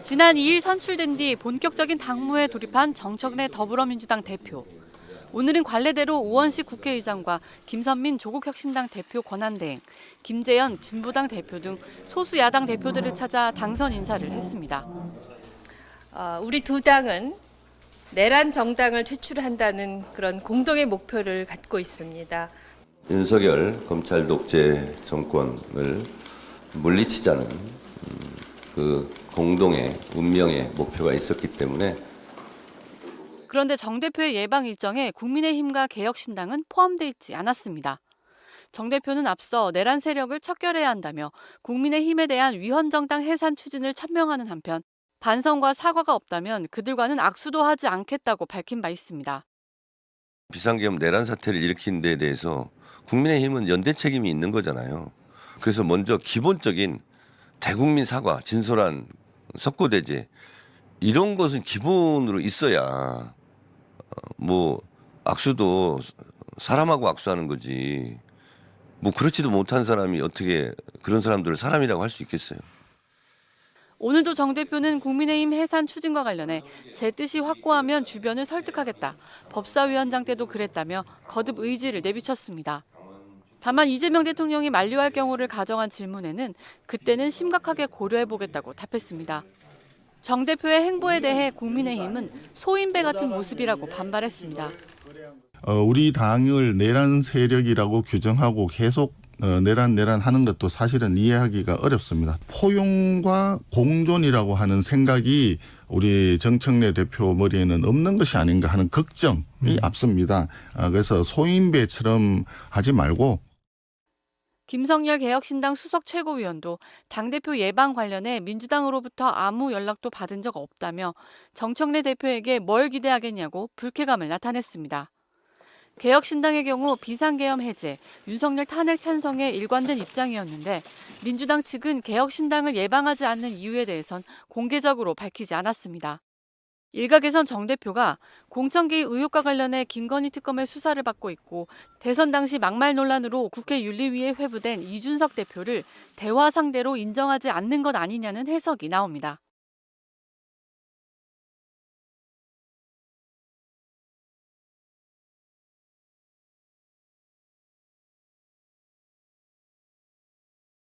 지난 2일 선출된 뒤 본격적인 당무에 돌입한 정청래 더불어민주당 대표. 오늘은 관례대로 우원식 국회의장과 김선민 조국혁신당 대표 권한대행, 김재현 진보당 대표 등 소수 야당 대표들을 찾아 당선 인사를 했습니다. 어, 우리 두 당은 내란 정당을 퇴출한다는 그런 공동의 목표를 갖고 있습니다. 윤석열 검찰 독재 정권을 물리치자는 음, 그 공동의 운명의 목표가 있었기 때문에 그런데 정 대표의 예방 일정에 국민의힘과 개혁신당은 포함돼 있지 않았습니다. 정 대표는 앞서 내란 세력을 척결해야 한다며 국민의힘에 대한 위헌정당 해산 추진을 천명하는 한편 반성과 사과가 없다면 그들과는 악수도 하지 않겠다고 밝힌 바 있습니다. 비상계엄 내란 사태를 일으킨 데 대해서 국민의힘은 연대 책임이 있는 거잖아요. 그래서 먼저 기본적인 대국민 사과, 진솔한 석고대죄 이런 것은 기본으로 있어야 어, 뭐 악수도 사람하고 악수하는 거지. 뭐 그렇지도 못한 사람이 어떻게 그런 사람들을 사람이라고 할 수 있겠어요. 오늘도 정 대표는 국민의힘 해산 추진과 관련해 제 뜻이 확고하면 주변을 설득하겠다. 법사위원장 때도 그랬다며 거듭 의지를 내비쳤습니다. 다만 이재명 대통령이 만류할 경우를 가정한 질문에는 그때는 심각하게 고려해보겠다고 답했습니다. 정 대표의 행보에 대해 국민의힘은 소인배 같은 모습이라고 반발했습니다. 어, 우리 당을 내란 세력이라고 규정하고 계속 어, 내란 내란 하는 것도 사실은 이해하기가 어렵습니다. 포용과 공존이라고 하는 생각이 우리 정청래 대표 머리에는 없는 것이 아닌가 하는 걱정이 앞섭니다. 아, 그래서 소인배처럼 하지 말고 김성열 개혁신당 수석 최고위원도 당대표 예방 관련해 민주당으로부터 아무 연락도 받은 적 없다며 정청래 대표에게 뭘 기대하겠냐고 불쾌감을 나타냈습니다. 개혁신당의 경우 비상계엄 해제, 윤석열 탄핵 찬성에 일관된 입장이었는데 민주당 측은 개혁신당을 예방하지 않는 이유에 대해선 공개적으로 밝히지 않았습니다. 일각에선 정 대표가 공천개입 의혹과 관련해 김건희 특검의 수사를 받고 있고 대선 당시 막말 논란으로 국회 윤리위에 회부된 이준석 대표를 대화 상대로 인정하지 않는 것 아니냐는 해석이 나옵니다.